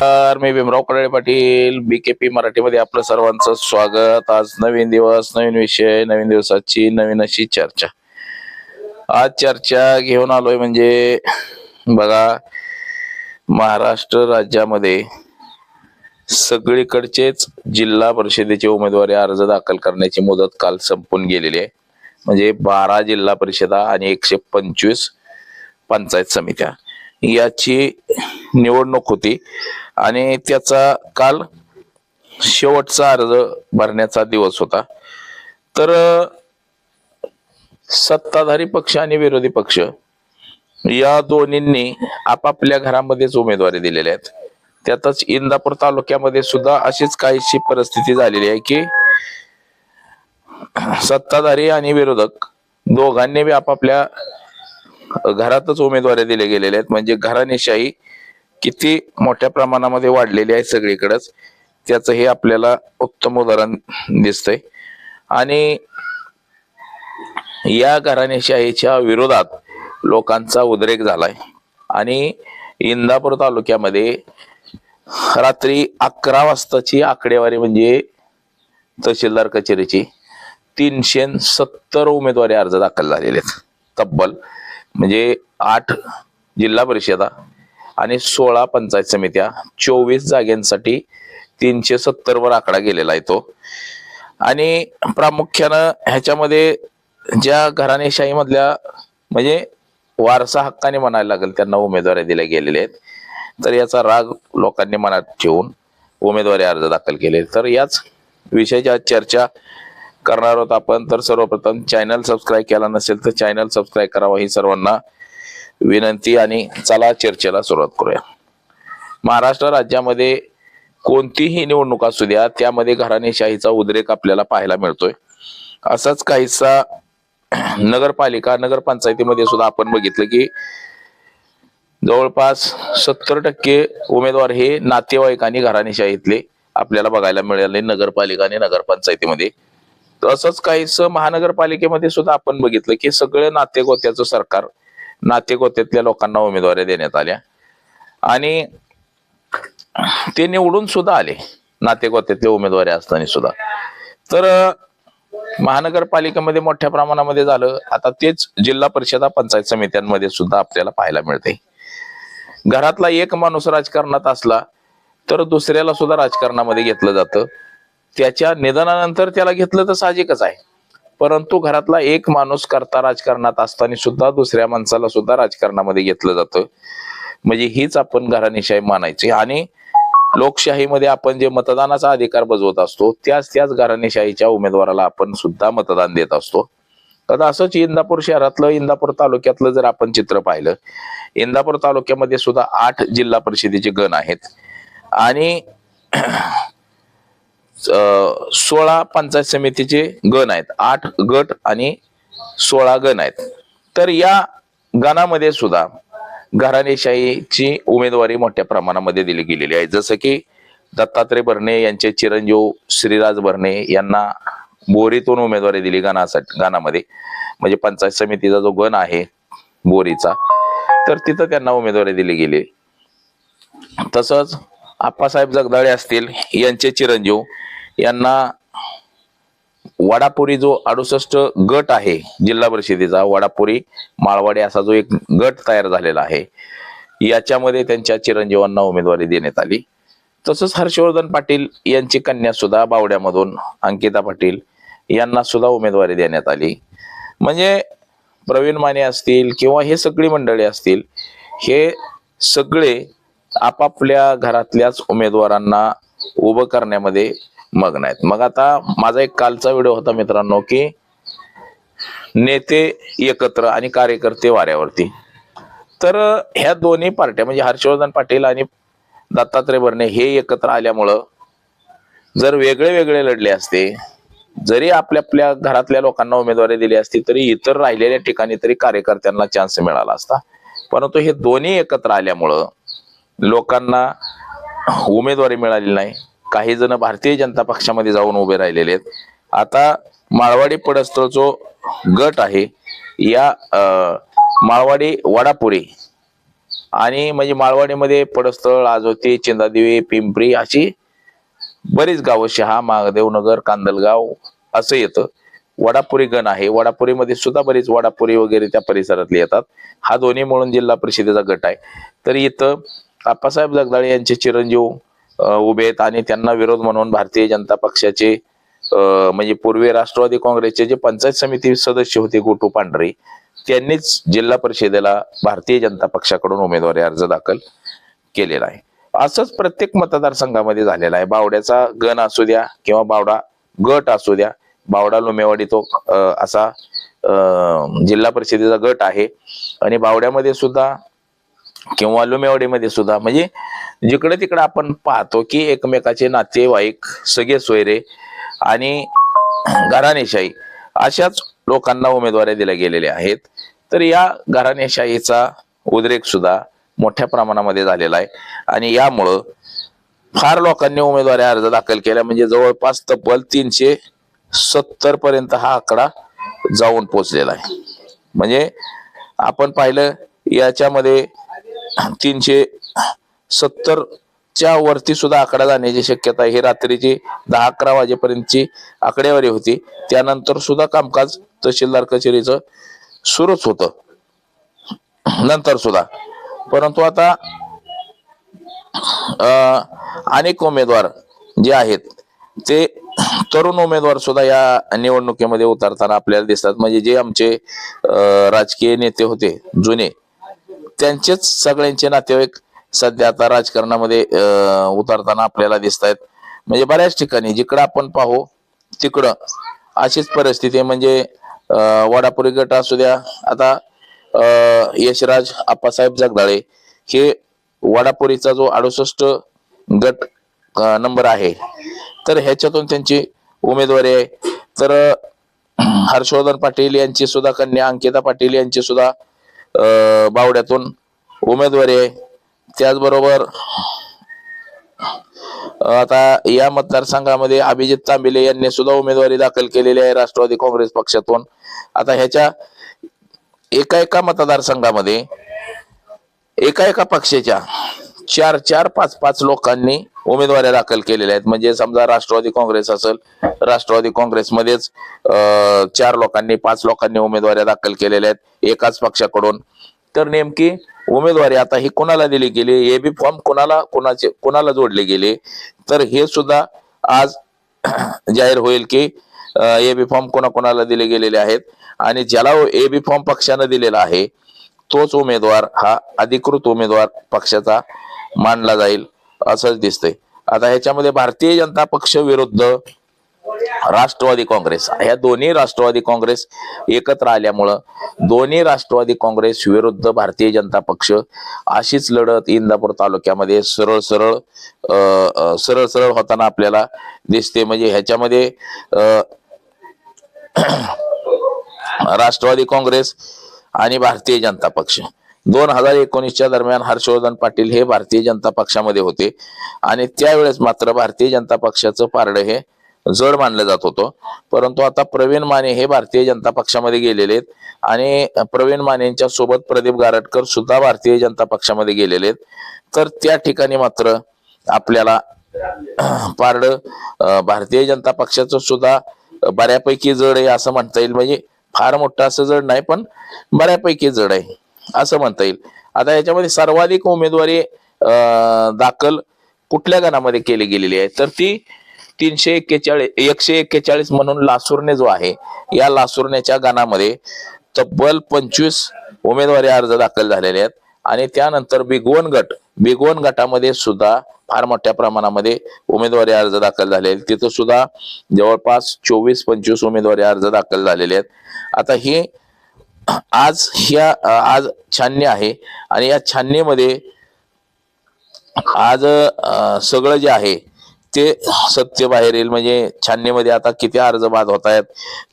तर मी भीमराव कडाळे पाटील बीकेपी मराठीमध्ये आपलं सर्वांचं स्वागत. आज नवीन दिवस नवीन विषय नवीन दिवसाची नवीन अशी चर्चा. आज चर्चा घेऊन आलोय म्हणजे बघा महाराष्ट्र राज्यामध्ये सगळीकडचेच जिल्हा परिषदेचे उमेदवारी अर्ज दाखल करण्याची मुदत काल संपून गेलेली आहे. म्हणजे बारा जिल्हा परिषदा आणि एकशे पंचवीस पंचायत समित्या. याची निवडणूक होती. आणि त्याचा काल शेवटचा अर्ज भरण्याचा दिवस होता. तर सत्ताधारी पक्ष आणि विरोधी पक्ष या दोन्हींनी आपापल्या घरामध्येच उमेदवारी दिलेल्या आहेत. त्यातच इंदापूर तालुक्यामध्ये सुद्धा अशीच काहीशी परिस्थिती झालेली आहे की सत्ताधारी आणि विरोधक दोघांनी बी आपापल्या घरातच उमेदवारी दिले गेलेले आहेत. म्हणजे घराणेशाही किती मोठ्या प्रमाणामध्ये वाढलेली आहे सगळीकडेच. त्याचं हे आपल्याला उत्तम उदाहरण दिसतंय. आणि या घराणेशाहीच्या विरोधात लोकांचा उद्रेक झालाय. आणि इंदापूर तालुक्यामध्ये रात्री अकरा वाजताची आकडेवारी म्हणजे तहसीलदार कचेरीची तीनशे सत्तर उमेदवारी अर्ज दाखल झालेले आहेत. तब्बल म्हणजे आठ जिल्हा परिषदा आणि सोळा पंचायत समित्या चोवीस जागेंसाठी तीनशे सत्तर वर आकडा गेलेला आहे तो. आणि प्रामुख्यानं ह्याच्यामध्ये ज्या घराणेशाही मधल्या म्हणजे वारसा हक्काने म्हणायला लागेल त्यांना उमेदवारी दिल्या गेलेल्या आहेत. तर याचा राग लोकांनी मनात ठेवून उमेदवारी अर्ज दाखल केले. तर याच विषयाच्या चर्चा करणार आहोत आपण. तर सर्वप्रथम चॅनल सबस्क्राईब केला नसेल तर चॅनल सबस्क्राईब करावा ही सर्वांना विनंती आणि चला चर्चेला सुरुवात करूया. महाराष्ट्र राज्यामध्ये कोणतीही निवडणूक असू द्या त्यामध्ये घराणेशाहीचा उद्रेक आपल्याला पाहायला मिळतोय. असाच काहीसा नगरपालिका नगरपंचायतीमध्ये सुद्धा आपण बघितलं की जवळपास सत्तर टक्के उमेदवार हे नातेवाईक आणि घराणेशाहीतले आपल्याला बघायला मिळाले नगरपालिका आणि नगरपंचायतीमध्ये. तसंच काहीस महानगरपालिकेमध्ये सुद्धा आपण बघितलं की सगळं नातेगोत्याचं सरकार नातेगोत्यातल्या लोकांना उमेदवारी देण्यात आल्या. आणि ते निवडून सुद्धा आले नातेगोत्यातले उमेदवारी असताना सुद्धा. तर महानगरपालिकेमध्ये मोठ्या प्रमाणामध्ये झालं. आता तेच जिल्हा परिषदा पंचायत समित्यांमध्ये सुद्धा आपल्याला पाहायला मिळते घरातला एक माणूस राजकारणात असला तर दुसऱ्याला सुद्धा राजकारणामध्ये घेतलं जातं. त्याच्या निधनानंतर त्याला घेतलं तर साहजिकच आहे. परंतु घरातला एक माणूस करता राजकारणात असताना सुद्धा दुसऱ्या माणसाला सुद्धा राजकारणामध्ये घेतलं जातं. म्हणजे हीच आपण घराणेशाही मानायची. आणि लोकशाहीमध्ये आपण जे मतदानाचा अधिकार बजवत असतो त्याच त्याच घराणेशाहीच्या उमेदवाराला आपण सुद्धा मतदान देत असतो. तर असंच इंदापूर शहरातलं इंदापूर तालुक्यातलं जर आपण चित्र पाहिलं इंदापूर तालुक्यामध्ये सुद्धा आठ जिल्हा परिषदेचे गण आहेत. आणि सोळा पंचायत समितीचे गण आहेत. आठ गट आणि सोळा गण आहेत. तर या गणामध्ये सुद्धा घराणेशाहीची उमेदवारी मोठ्या प्रमाणामध्ये दिली गेलेली आहे. जसं की दत्तात्रय भरणे यांचे चिरंजीव श्रीराज भरणे यांना बोरीतून उमेदवारी दिली गणासाठी गणामध्ये. म्हणजे पंचायत समितीचा जो गण आहे बोरीचा तर तिथं त्यांना उमेदवारी दिली गेली. तसंच आप्पासाहेब जगदाळे असतील यांचे चिरंजीव यांना वडापुरी जो अडुसष्ट गट आहे जिल्हा परिषदेचा वडापुरी माळवाडी असा जो एक गट तयार झालेला आहे याच्यामध्ये त्यांच्या चिरंजीवांना उमेदवारी देण्यात आली. तसंच हर्षवर्धन पाटील यांची कन्या सुद्धा बावड्यामधून अंकिता पाटील यांना सुद्धा उमेदवारी देण्यात आली. म्हणजे प्रवीण माने असतील किंवा हे सगळी मंडळी असतील हे सगळे आपापल्या घरातल्याच उमेदवारांना उभं करण्यामध्ये मग्न आहेत. मग आता माझा एक कालचा व्हिडिओ होता मित्रांनो की नेते एकत्र आणि कार्यकर्ते वाऱ्यावरती. तर ह्या दोन्ही पार्ट्या म्हणजे हर्षवर्धन पाटील आणि दत्तात्रय भरणे हे एकत्र आल्यामुळं जर वेगळे वेगळे लढले असते जरी आपल्या आपल्या घरातल्या लोकांना उमेदवारी दिली असती तरी इतर राहिलेल्या ठिकाणी तरी कार्यकर्त्यांना चान्स मिळाला असता. परंतु हे दोन्ही एकत्र आल्यामुळं लोकांना उमेदवारी मिळाली नाही. काही जण भारतीय जनता पक्षामध्ये जाऊन उभे राहिलेले आहेत. आता माळवाडी पडस्थळ जो गट आहे या माळवाडी वडापुरी आणि म्हणजे माळवाडीमध्ये पडस्थळ आजोती चिंदादेवी पिंपरी अशी बरीच गावं शहा महादेवनगर कांदलगाव असं येतं. वडापुरी गण आहे. वडापुरीमध्ये सुद्धा बरीच वडापुरी वगैरे त्या परिसरातले येतात. हा दोन्ही मिळून जिल्हा परिषदेचा गट आहे. तर इथं आप्पासाहेब जगदाळे यांचे चिरंजीव उभे आहेत आणि त्यांना विरोध म्हणून भारतीय जनता पक्षाचे म्हणजे पूर्वी राष्ट्रवादी काँग्रेसचे जे पंचायत समिती सदस्य होते गोटू पांढरे त्यांनीच जिल्हा परिषदेला भारतीय जनता पक्षाकडून उमेदवारी अर्ज दाखल केलेला आहे. असंच प्रत्येक मतदारसंघामध्ये झालेला आहे. बावड्याचा गण असू द्या किंवा बावडा गट असू द्या बावडा लुमेवाडी तो असा जिल्हा परिषदेचा गट आहे. आणि बावड्यामध्ये सुद्धा किंवा लुमेवाडीमध्ये सुद्धा म्हणजे जिकडे तिकडे आपण पाहतो की एकमेकाचे नातेवाईक सगळे सोयरे आणि घराणेशाही अशाच लोकांना उमेदवारी दिल्या गेलेल्या आहेत. तर या घराणेशाहीचा उद्रेक सुद्धा मोठ्या प्रमाणामध्ये झालेला आहे. आणि यामुळं फार लोकांनी उमेदवारी अर्ज दाखल केला म्हणजे जवळपास तब्बल तीनशे सत्तर पर्यंत हा आकडा जाऊन पोचलेला आहे. म्हणजे आपण पाहिलं याच्यामध्ये तीनशे सत्तरच्या वरती सुद्धा आकडा जाण्याची शक्यता ही रात्रीची दहा अकरा वाजेपर्यंतची आकडेवारी होती. त्यानंतर सुद्धा कामकाज तहसीलदार कचेरीचं सुरूच होतं. नंतर सुद्धा. परंतु आता अनेक उमेदवार जे आहेत ते तरुण उमेदवार सुद्धा या निवडणुकीमध्ये उतरताना आपल्याला दिसतात. म्हणजे जे आमचे राजकीय नेते होते जुने त्यांचेच सगळ्यांचे नातेवाईक सध्या आता राजकारणामध्ये उतरताना आपल्याला दिसत आहेत म्हणजे बऱ्याच ठिकाणी जिकडं आपण पाहू तिकडं अशीच परिस्थिती म्हणजे वडापुरी गट असू द्या आता यशराज आप्पासाहेब जगदाळे हे वडापुरीचा जो अडुसष्ट गट नंबर आहे तर ह्याच्यातून त्यांची उमेदवारी आहे. तर हर्षवर्धन पाटील यांची सुद्धा कन्या अंकिता पाटील यांची सुद्धा बावड्यातून उमेदवारी आहे. त्याचबरोबर आता या मतदारसंघामध्ये अभिजित तांबिले यांनी सुद्धा उमेदवारी दाखल केलेली आहे राष्ट्रवादी काँग्रेस पक्षातून. आता ह्याच्या एका एका मतदारसंघामध्ये एका एका पक्षाच्या चार चार पाच पाच लोकांनी उमेदवाऱ्या दाखल केलेल्या आहेत. म्हणजे समजा राष्ट्रवादी काँग्रेस असेल राष्ट्रवादी काँग्रेसमध्येच चार लोकांनी पाच लोकांनी उमेदवाऱ्या दाखल केलेल्या आहेत एकाच पक्षाकडून. तर नेमकी उमेदवारी आता ही कोणाला दिली गेली? ए बी फॉर्म कोणाला कोणाचे कोणाला जोडले गेले? तर हे सुद्धा आज जाहीर होईल की ए बी फॉर्म कोणाकोणाला दिले गेलेले आहेत? आणि ज्याला ए बी फॉर्म पक्षानं दिलेला आहे तोच उमेदवार हा अधिकृत उमेदवार पक्षाचा मानला जाईल असंच दिसतंय. आता ह्याच्यामध्ये भारतीय जनता पक्ष विरुद्ध राष्ट्रवादी काँग्रेस. ह्या दोन्ही राष्ट्रवादी काँग्रेस एकत्र आल्यामुळं दोन्ही राष्ट्रवादी काँग्रेस विरुद्ध भारतीय जनता पक्ष अशीच लढत इंदापूर तालुक्यामध्ये सरळ सरळ सरळ सरळ होताना आपल्याला दिसते. म्हणजे ह्याच्यामध्ये राष्ट्रवादी काँग्रेस आणि भारतीय जनता पक्ष. दोन हजार एकोणीसच्या दरम्यान हर्षवर्धन पाटील हे भारतीय जनता पक्षामध्ये होते. आणि त्यावेळेस मात्र भारतीय जनता पक्षाचं पारडं हे जड मानलं जात होतं. परंतु आता प्रवीण माने हे भारतीय जनता पक्षामध्ये गेलेले आहेत. आणि प्रवीण मानेंच्या सोबत प्रदीप गारटकर सुद्धा भारतीय जनता पक्षामध्ये गेलेले आहेत. तर त्या ठिकाणी मात्र आपल्याला पारड भारतीय जनता पक्षाचं सुद्धा बऱ्यापैकी जड आहे असं म्हणता येईल. म्हणजे फार मोठं असं जड नाही पण बऱ्यापैकी जड आहे. असं म्हणता येईल. आता याच्यामध्ये सर्वाधिक उमेदवारी दाखल कुठल्या गणामध्ये केली गेलेली आहे? तर ती तीनशे एक्केचाळीस एकशे एक्केचाळीस म्हणून लासूरने जो आहे या लासुरण्याच्या गणामध्ये तब्बल पंचवीस उमेदवारी अर्ज दाखल झालेले आहेत. आणि त्यानंतर बिगवन गट बिगवन गटामध्ये सुद्धा फार मोठ्या प्रमाणामध्ये उमेदवारी अर्ज दाखल झाले आहेत. तिथं सुद्धा जवळपास चोवीस पंचवीस उमेदवारी अर्ज दाखल झालेले आहेत. आता हे आज ह्या आज छाननी आहे. आणि या छाननीमध्ये आज सगळं जे आहे ते सत्य बाहेर येईल. म्हणजे छाननीमध्ये आता किती अर्ज बाद होत आहेत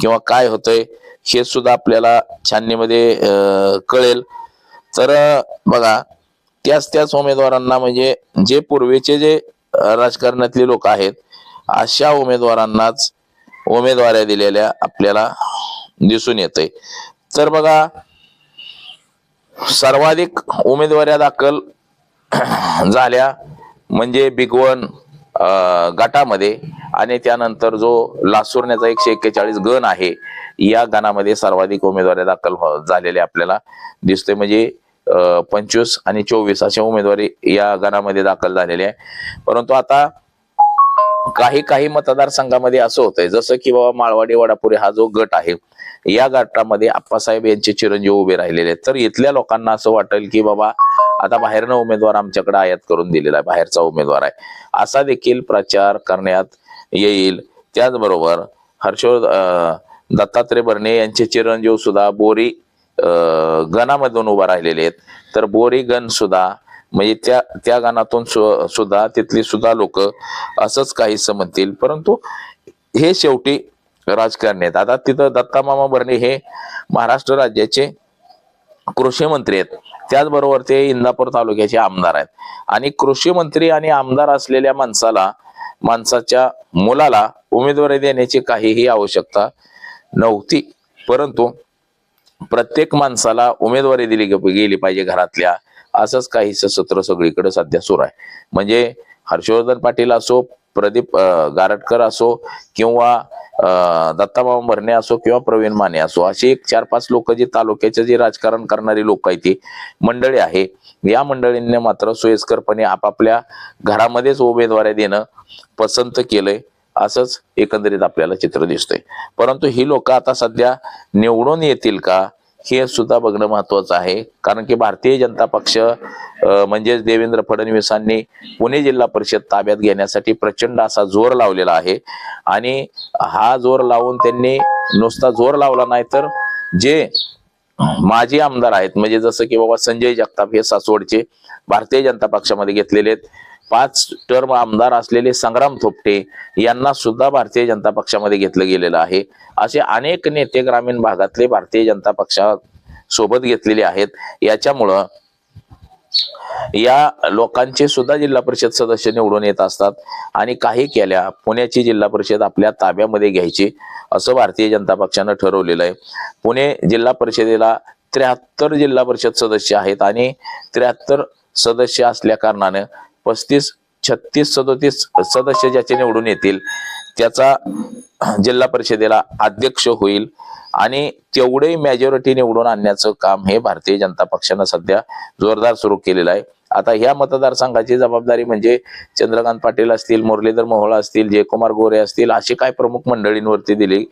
किंवा काय होतंय हे सुद्धा आपल्याला छाननीमध्ये अं, कळेल. तर बघा त्याच त्याच उमेदवारांना म्हणजे जे पूर्वीचे जे राजकारणातले लोक आहेत अशा उमेदवारांनाच उमेदवाऱ्या दिलेल्या आपल्याला दिसून येतंय. तर बघा सर्वाधिक उमेदवाऱ्या दाखल झाल्या म्हणजे बिगवन गटामध्ये आणि त्यानंतर जो लासुरण्याचा एकशे एक्केचाळीस गण आहे या गणामध्ये सर्वाधिक उमेदवारी दाखल झालेले झालेल्या आपल्याला दिसते म्हणजे पंचवीस आणि चोवीस अशा उमेदवारी या गणामध्ये दाखल झालेले आहे. परंतु आता काही काही मतदारसंघामध्ये असं होतंय. जसं की बाबा माळवाडी वडापुरी हा जो गट आहे या गटामध्ये आप्पासाहेब यांचे चिरंजीव उभे राहिलेले आहेत. तर इथल्या लोकांना असं वाटेल की बाबा आता बाहेरनं उमेदवार आमच्याकडे आयात करून दिलेला आहे बाहेरचा उमेदवार आहे. असा देखील प्रचार करण्यात येईल. त्याचबरोबर हर्षवर्ध दत्तात्रय बर्णे यांचे चिरंजीव सुद्धा बोरी गणामधून उभा राहिलेले आहेत. तर बोरी गण सुद्धा म्हणजे त्या त्या गाणातून सु- सुद्धा तिथली सुद्धा लोक असंच काहीसं म्हणतील. परंतु हे शेवटी राजकारणी आहेत. आता तिथं दत्ता मामा भरणे हे महाराष्ट्र राज्याचे कृषी मंत्री आहेत. त्याचबरोबर ते इंदापूर तालुक्याचे आमदार आहेत. आणि कृषी मंत्री आणि आमदार असलेल्या माणसाला माणसाच्या मुलाला उमेदवारी देण्याची काहीही आवश्यकता नव्हती. परंतु प्रत्येक माणसाला उमेदवारी दिली गेली पाहिजे घरातल्या. असंच काहीच सत्र सगळीकडे सध्या सुरू आहे. म्हणजे हर्षवर्धन पाटील असो प्रदीप गारटकर असो किंवा दत्ताबाबा भरणे असो किंवा प्रवीण माने असो अशी एक चार पाच लोक जी तालुक्याचे जे राजकारण करणारी लोक आहेत ती मंडळी आहे. या मंडळींनी मात्र सोयीस्करपणे आपापल्या घरामध्येच उमेदवाऱ्या देणं पसंत केलंय असंच एकंदरीत आपल्याला चित्र दिसतंय. परंतु ही लोक आता सध्या निवडून येतील का? हे सुद्धा बघणं महत्वाचं आहे. कारण की भारतीय जनता पक्ष म्हणजेच देवेंद्र फडणवीसांनी पुणे जिल्हा परिषद ताब्यात घेण्यासाठी प्रचंड असा जोर लावलेला आहे. आणि हा जोर लावून त्यांनी नुसता जोर लावला नाही तर जे माजी आमदार आहेत म्हणजे जसं की बाबा संजय जगताप हे सासवडचे भारतीय जनता पक्षामध्ये घेतलेले आहेत. पाच टर्म आमदार असलेले संग्राम थोपटे यांना सुद्धा भारतीय जनता पक्षामध्ये घेतलं गेलेलं आहे. असे अनेक नेते ग्रामीण भागातले भारतीय जनता पक्षा सोबत घेतलेले आहेत. याच्यामुळं या लोकांचे सुद्धा जिल्हा परिषद सदस्य निवडून येत असतात आणि काही केल्या पुण्याची जिल्हा परिषद आपल्या ताब्यामध्ये घ्यायची असं भारतीय जनता पक्षानं ठरवलेलं आहे. पुणे जिल्हा परिषदेला त्र्याहत्तर जिल्हा परिषद सदस्य आहेत आणि त्र्याहत्तर सदस्य असल्या कारणानं पस्तीस छत्तीस सदोतीस सदस्य ज्याचे निवडून येतील त्याचा जिल्हा परिषदेला अध्यक्ष होईल आणि तेवढे मेजॉरिटी निवडून आणण्याचं काम हे भारतीय जनता पक्षानं सध्या जोरदार सुरू केलेलं आहे. आता ह्या मतदारसंघाची जबाबदारी म्हणजे चंद्रकांत पाटील असतील मुरलीधर मोहोळ असतील जयकुमार गोरे असतील असे काय प्रमुख मंडळींवरती दिली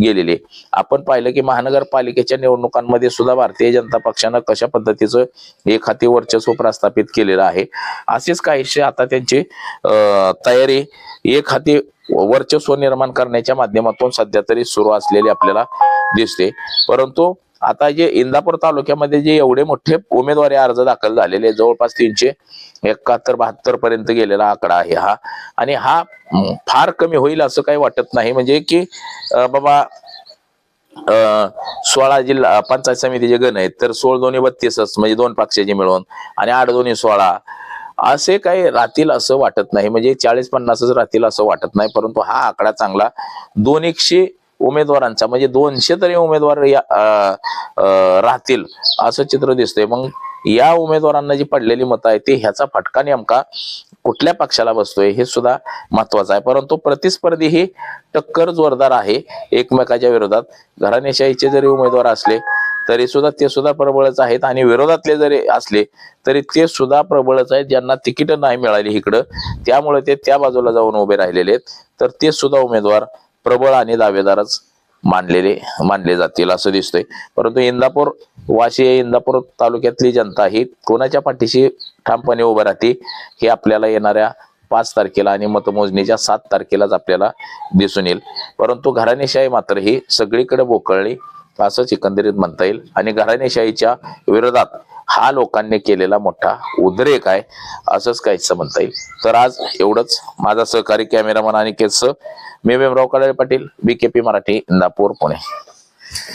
गेलेली आपण पाहिलं की महानगरपालिकेच्या निवडणुकांमध्ये सुद्धा भारतीय जनता पक्षानं कशा पद्धतीचं एक हाती वर्चस्व प्रस्थापित केलेलं आहे. असेच काहीसे आता त्यांची तयारी एक हाती वर्चस्व निर्माण करण्याच्या माध्यमातून सध्या तरी सुरू असलेली आपल्याला दिसते. परंतु आता जे इंदापूर तालुक्यामध्ये जे एवढे मोठे उमेदवारी अर्ज दाखल झालेले जवळपास तीनशे एकाहत्तर बहात्तर पर्यंत गेलेला आकडा आहे हा. आणि हा फार कमी होईल असं काही वाटत नाही. म्हणजे की बाबा सोळा जिल्हा पंचायत समितीचे गण आहेत तर सोळ दोन्ही बत्तीसच म्हणजे दोन पक्षाचे मिळून आणि आठ दोन्ही सोळा असे काही राहतील असं वाटत नाही. म्हणजे चाळीस पन्नासच राहतील असं वाटत नाही परंतु हा आकडा चांगला दोन एकशे उमेदवारांचा म्हणजे दोनशे तरी उमेदवार या राहतील असं चित्र दिसतंय. मग या उमेदवारांना जी पडलेली मतं आहे ते ह्याचा फटका नेमका कुठल्या पक्षाला बसतोय हे सुद्धा महत्वाचं आहे. परंतु प्रतिस्पर्धी ही टक्कर जोरदार आहे एकमेकाच्या विरोधात. घराणेशाहीचे जरी उमेदवार असले तरी सुद्धा ते सुद्धा प्रबळच आहेत. आणि विरोधातले जरी असले तरी ते सुद्धा प्रबळच आहेत. ज्यांना तिकीट नाही मिळाली इकडं त्यामुळे ते त्या बाजूला जाऊन उभे राहिलेले आहेत. तर ते सुद्धा उमेदवार प्रबळ आणि दावेदारच मानलेले मानले जातील असं दिसतंय. परंतु इंदापूर वाशी इंदापूर तालुक्यातली जनता ही कोणाच्या पाठीशी ठामपणे उभं राहते हे आपल्याला येणाऱ्या पाच तारखेला आणि मतमोजणीच्या सात तारखेलाच आपल्याला दिसून येईल. परंतु घराणेशाही मात्र ही सगळीकडे बोकळली असंच एकंदरीत म्हणता येईल. आणि घराणेशाहीच्या विरोधात हा लोकांनी केलेला मोठा उद्रेक आहे असंच काहीच म्हणता येईल. तर आज एवढंच. माझा सहकारी कॅमेरामन आणि केस मी भीमराव कडाळे पाटील बीकेपी मराठी इंदापूर पुणे.